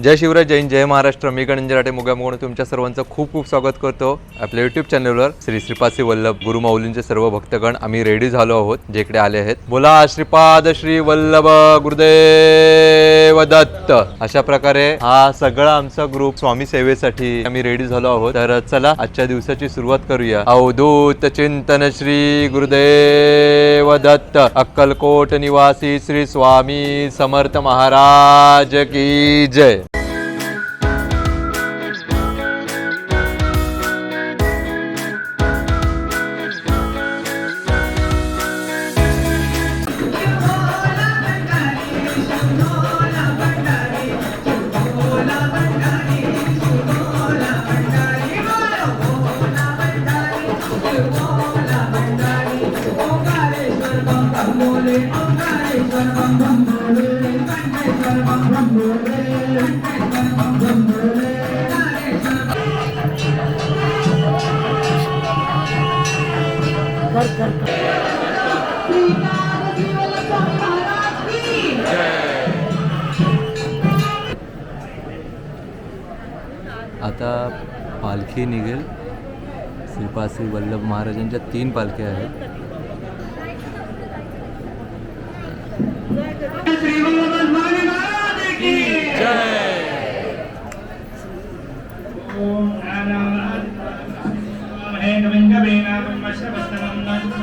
जय शिवराय जैन जय महाराष्ट्र. मी गणंजय राटे मुगा तुमच्या सर्वांचं खूप खूप स्वागत करतो. आपल्या युट्यूब चॅनलवर श्री श्रीपासी वल्लभ गुरुमाऊलींचे सर्व भक्तगण आम्ही रेडी झालो आहोत जे इकडे आले आहेत. बोला श्रीपाद श्री वल्लभ गुरुदेव दत्त. अशा प्रकारे हा सगळा आमचा ग्रुप स्वामी सेवेसाठी आम्ही रेडी झालो आहोत. तर चला आजच्या दिवसाची सुरुवात करूया. अवधूत चिंतन श्री गुरुदेव. दत्त अक्कलकोट निवासी श्री स्वामी समर्थ महाराज की जय। आता पालखी निघेल. श्रीपासी वल्लभ महाराजांच्या तीन पालख्या आहेत.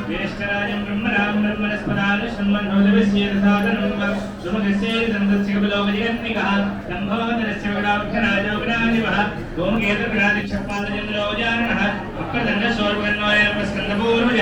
జ్యేష్ఠరాజం బ్రహ్మరామ బ్రహ్మరస్పదాలు శృణ్వన్నోదవిశేషసాధనం సుమగశేషందస్యకలోకజయన్నిక లంభోదరస్యవడాముఖ్యరాజోగ్రానివ గోమేతగ్రాదిక్షపాదజంద్రోజానః వక్రదండ సోర్వన్నోయ ప్రస్కందపూర్వజ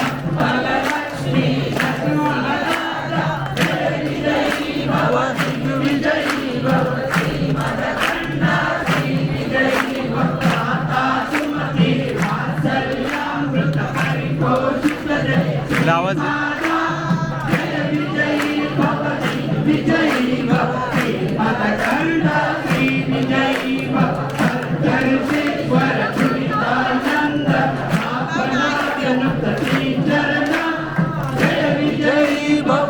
Bye.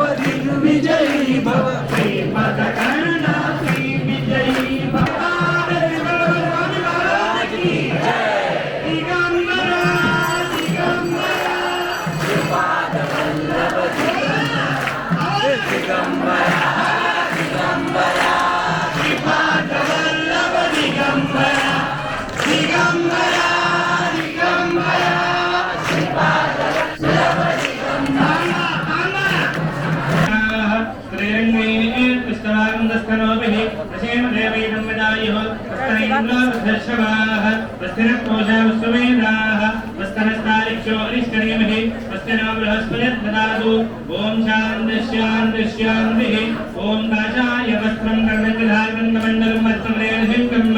देवैरम्बदायः वस्तनेन्द्रावधर्षवाः वस्तनपोषा सुमेधाः वस्तनस्तारिक्षो अरिष्टनेमहे वस्तनो बृहस्पतिर्ददातु ॐ शान्तश्यान्तश्यान्तिः ॐ काचाय वस्त्रं कर्णकधारकण्डमण्डलं वस्त्रं रेणहिं कर्म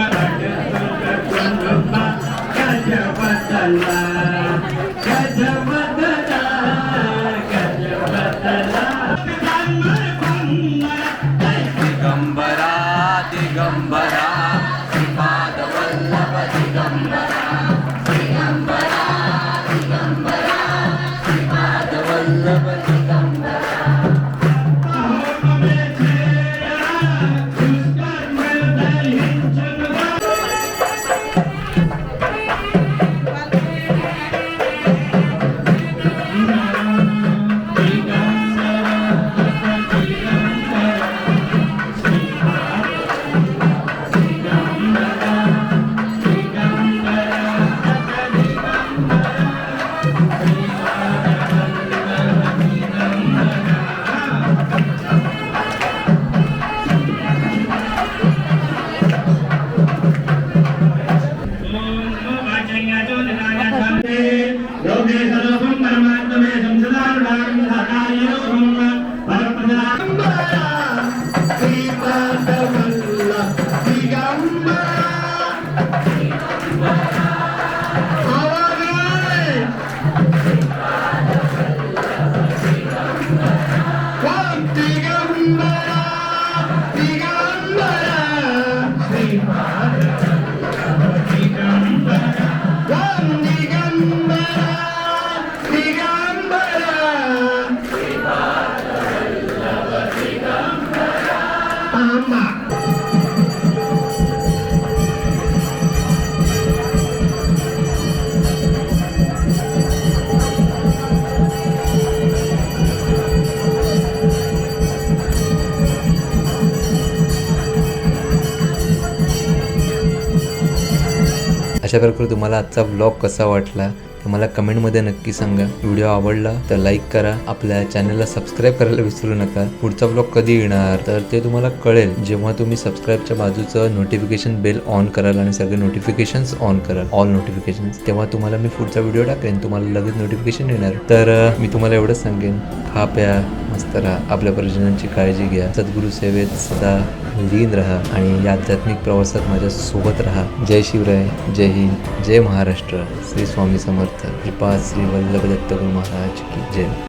Mama. अशा प्रकारे तुम्हाला आजचा ब्लॉग कसा वाटला तर मला कमेंटमध्ये नक्की सांगा. व्हिडिओ आवडला तर लाईक करा. आपल्या चॅनलला सबस्क्राईब करायला विसरू नका. पुढचा ब्लॉग कधी येणार? तर ते तुम्हाला कळेल. जेव्हा तुम्ही सबस्क्राईबच्या बाजूचं नोटिफिकेशन बेल ऑन कराल आणि सगळे नोटिफिकेशन्स ऑन कराल ऑल नोटिफिकेशन्स तेव्हा तुम्हाला मी पुढचा व्हिडिओ टाकेन. तुम्हाला लगेच नोटिफिकेशन येणार. तर मी तुम्हाला एवढंच सांगेन. खा प्या मस्त राहा आपल्या परिजनांची काळजी घ्या. सद्गुरू सेवेत सदा लीन राहा आणि या आध्यात्मिक प्रवासात माझ्या सोबत राहा. जय शिवराय जय हिंद जय महाराष्ट्र. श्री स्वामी समर्थ. कृपा श्री वल्लभ दत्तगुरु महाराज की जय.